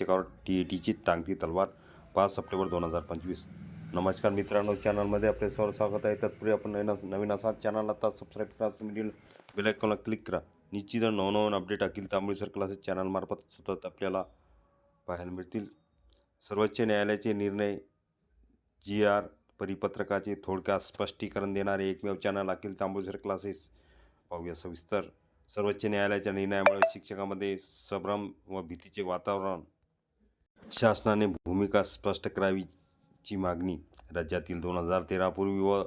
शिक्षकावर T E टीची टांगती तलवार पाच सप्टेंबर दोन हजार पंचवीस. नमस्कार मित्रांनो चॅनलमध्ये आपले सर्व स्वागत आहे. तत्पूर्वी आपण नवीन नवीन असाल चॅनलला आता सबस्क्राईब करा मिळेल बेलायकॉनला क्लिक करा. निश्चित नवनवीन अपडेट अखिल तांबळीसर क्लासेस चॅनलमार्फत सतत आपल्याला पाहायला मिळतील. सर्वोच्च न्यायालयाचे निर्णय जी आर परिपत्रकाचे थोडक्यात स्पष्टीकरण देणारे एकमेव चॅनल अखिल तांबूसर क्लासेस पाहूया सविस्तर. सर्वोच्च न्यायालयाच्या निर्णयामुळे शिक्षकामध्ये संभ्रम व भीतीचे वातावरण शासनाने भूमिका स्पष्ट करावीची मागणी राज्यातील दोन हजार तेरापूर्वी व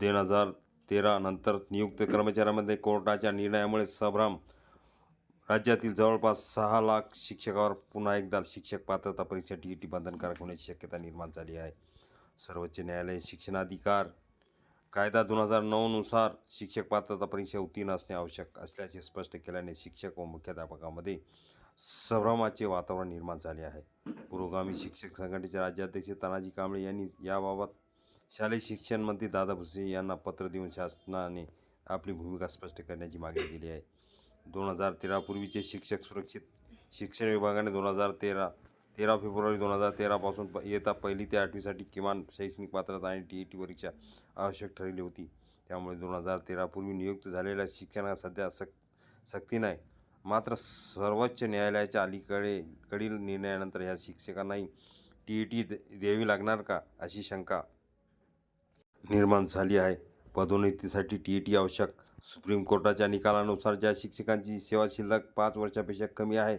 दोन हजार तेरा नंतर नियुक्त कर्मचाऱ्यांमध्ये कोर्टाच्या निर्णयामुळे संभ्रम राज्यातील जवळपास सहा लाख शिक्षकावर पुन्हा एकदा शिक्षक पात्रता परीक्षा टी ई टी बंधनकारक होण्याची शक्यता निर्माण झाली आहे. सर्वोच्च न्यायालय शिक्षणाधिकार कायदा दोन हजार नऊनुसार शिक्षक पात्रता परीक्षा उत्तीर्ण असणे आवश्यक असल्याचे स्पष्ट केल्याने शिक्षक व मुख्याध्यापकामध्ये संभ्रमाचे वातावरण निर्माण झाले आहे. पुरोगामी शिक्षक संघटनेचे राज्याध्यक्ष तानाजी कांबळे यांनी याबाबत शालेय शिक्षण मंत्री दादा भुसे यांना पत्र देऊन शासनाने आपली भूमिका स्पष्ट करण्याची मागणी केली आहे. दोन हजार तेरापूर्वीचे शिक्षक सुरक्षित शिक्षण विभागाने दोन हजार तेरा तेरा फेब्रुवारी दोन हजार तेरापासून प येता पहिली ते आठवीसाठी किमान शैक्षणिक पात्रता आणि टी ई टी परीक्षा आवश्यक ठरली होती. त्यामुळे दोन हजार तेरापूर्वी नियुक्त झालेल्या शिक्षकांना सध्या सक सक्ती नाही. मात्र सर्वोच्च न्यायालयाच्या अलीकडे कडील निर्णयानंतर ह्या शिक्षकांनाही टी ई टी द्यावी लागणार का अशी शंका निर्माण झाली आहे. पदोन्नतीसाठी टी ई टी आवश्यक. सुप्रीम कोर्टाच्या निकालानुसार ज्या शिक्षकांची सेवा शिल्लक पाच वर्षापेक्षा कमी आहे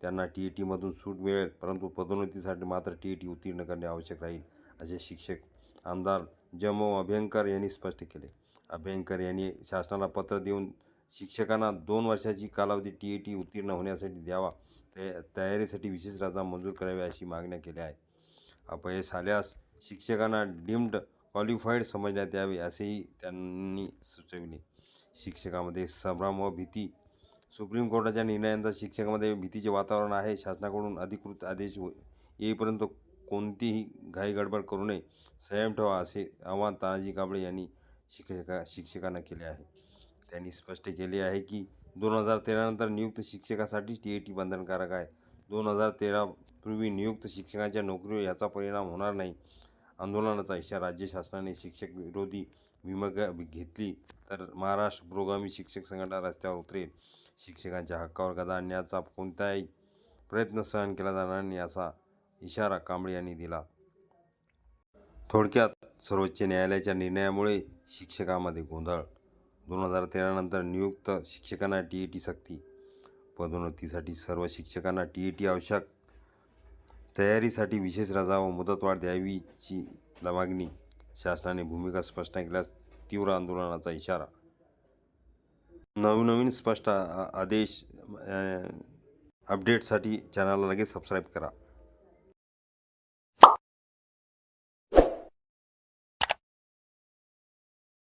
त्यांना टी ई टीमधून सूट मिळेल परंतु पदोन्नतीसाठी मात्र टी ई टी उत्तीर्ण करणे आवश्यक राहील असे शिक्षक आमदार जमो अभ्यंकर यांनी स्पष्ट केले. अभ्यंकर यांनी शासनाला पत्र देऊन शिक्षकांना दोन वर्षाची कालावधी टी ई टी उत्तीर्ण होण्यासाठी द्यावा तया तयारीसाठी विशेष रजा मंजूर करावी अशी मागण्या केल्या आहेत. अपयश आल्यास शिक्षकांना डीम्ड क्वालिफाईड समजण्यात यावे असेही त्यांनी सुचविले. शिक्षकामध्ये संभ्रम व भीती. सुप्रीम कोर्टाच्या निर्णयानंतर शिक्षकामध्ये भीतीचे वातावरण आहे. शासनाकडून अधिकृत आदेश येईपर्यंत कोणतीही घाई गडबड करू नये. संयम ठेवा असे आव्हान तानाजी कांबळे यांनी शिक्षका शिक्षकांना केले आहे. त्यांनी स्पष्ट केले आहे की दोन हजार तेरानंतर नियुक्त शिक्षकासाठी टी ए टी बंधनकारक आहे. दोन हजार तेरापूर्वी नियुक्त शिक्षकांच्या नोकरीवर याचा परिणाम होणार नाही. आंदोलनाचा इशारा राज्य शासनाने शिक्षक विरोधी भूमिका घेतली तर महाराष्ट्र पुरोगामी शिक्षक संघटना रस्त्यावर उतरेल. शिक्षकांच्या हक्कावर गदा आणण्याचा कोणताही प्रयत्न सहन केला जाणार नाही असा इशारा कांबळे यांनी दिला. थोडक्यात सर्वोच्च न्यायालयाच्या निर्णयामुळे शिक्षकामध्ये गोंधळ दोन हजार तेरानंतर नियुक्त शिक्षकांना टी ई टी सक्ती. पदोन्नतीसाठी सर्व शिक्षकांना टी ई टी आवश्यक. तयारीसाठी विशेष रजा व मुदतवाढ द्यावीची मागणी. शासनाने भूमिका स्पष्ट केल्यास तीव्र आंदोलनाचा इशारा. नवनवीन स्पष्ट आ- आदेश अपडेटसाठी चॅनलला लगेच सबस्क्राईब करा.